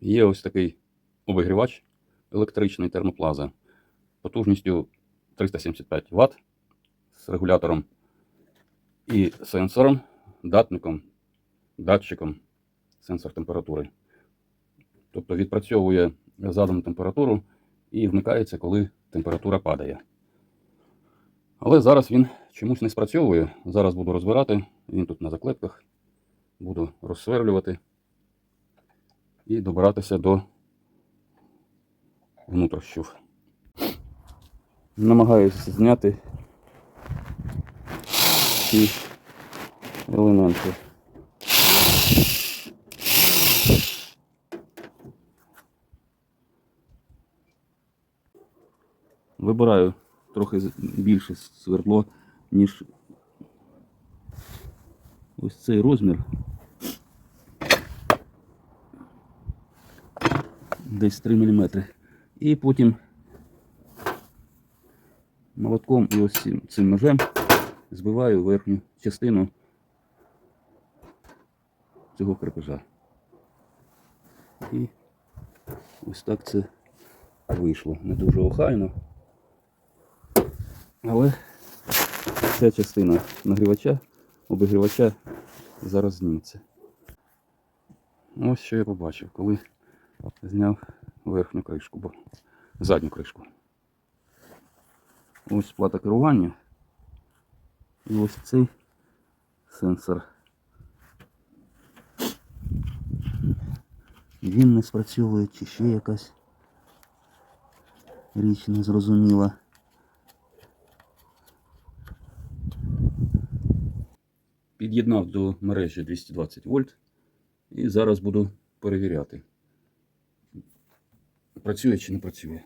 Є ось такий обігрівач електричний термоплаза потужністю 375 Вт з регулятором і сенсором, датником, датчиком, сенсор температури. Тобто відпрацьовує задану температуру і вмикається, коли температура падає. Але зараз він чомусь не спрацьовує. Зараз буду розбирати. Він тут на заклепках. Буду розсверлювати і добиратися до внутрішніх. Намагаюся зняти ці елементи. Вибираю трохи більше свердло, ніж ось цей розмір. Десь 3 мм. І потім молотком і ось цим, ножем збиваю верхню частину цього крепежа. І ось так це вийшло. Не дуже охайно. Але ця частина нагрівача, обігрівача зараз зніметься. Ось що я побачив, коли зняв верхню кришку, бо задню кришку. Ось плата керування. І ось цей сенсор. Він не спрацьовує, чи ще якась річ незрозуміла. Під'єднав до мережі 220 вольт і зараз буду перевіряти. Працює чи не працює.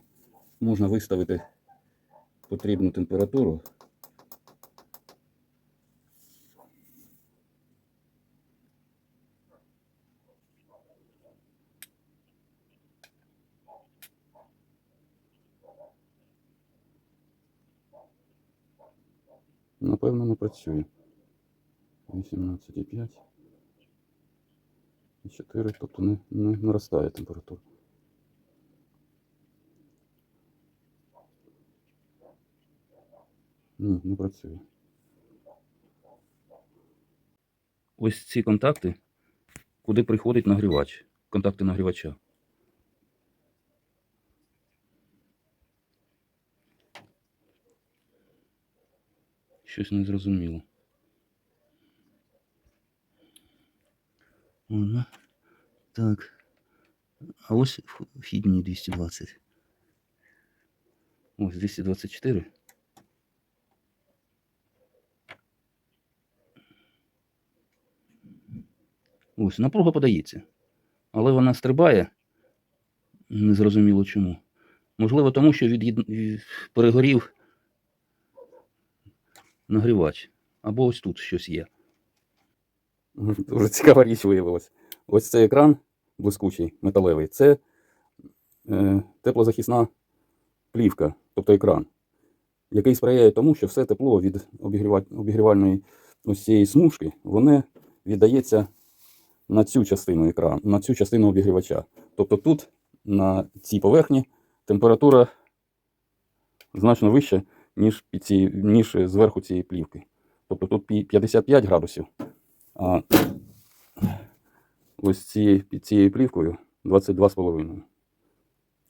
Можна виставити потрібну температуру. Напевно, не працює. 18,5. І 4, тобто не, не наростає температура. Ні, не працює. Ось ці контакти, куди приходить нагрівач. Контакти нагрівача. Щось незрозуміло. Ага. Так. А ось вх- вхідні 220. Ось 224. Ось, напруга подається. Але вона стрибає. Незрозуміло чому. Можливо, тому що від, перегорів нагрівач. Або ось тут щось є. Дуже цікава річ виявилась. Ось цей екран блискучий, металевий, це е, теплозахисна плівка, тобто екран, який сприяє тому, що все тепло від обігрівальної ось цієї смужки, воно віддається на цю частину екрану, на цю частину обігрівача. Тобто тут, на цій поверхні, температура значно вища, ніж, під ці... ніж зверху цієї плівки. Тобто тут 55 градусів, а ось цією, під цією плівкою 22,5.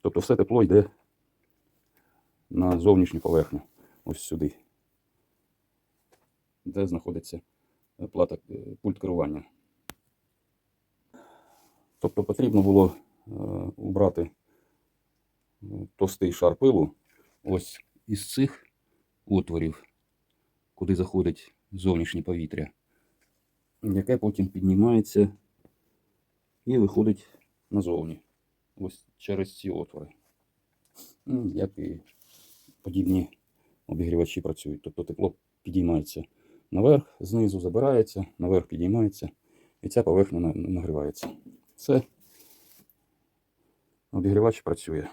Тобто все тепло йде на зовнішню поверхню, ось сюди, де знаходиться плата е, пульт керування. Тобто потрібно було е, убрати е, товстий шар пилу ось із цих отворів, куди заходить зовнішнє повітря, яке потім піднімається і виходить назовні. Ось через ці отвори. Ну, Як і подібні обігрівачі працюють. Тобто тепло підіймається наверх, знизу забирається, наверх підіймається, і ця поверхня нагрівається. Все. Обігрівач працює.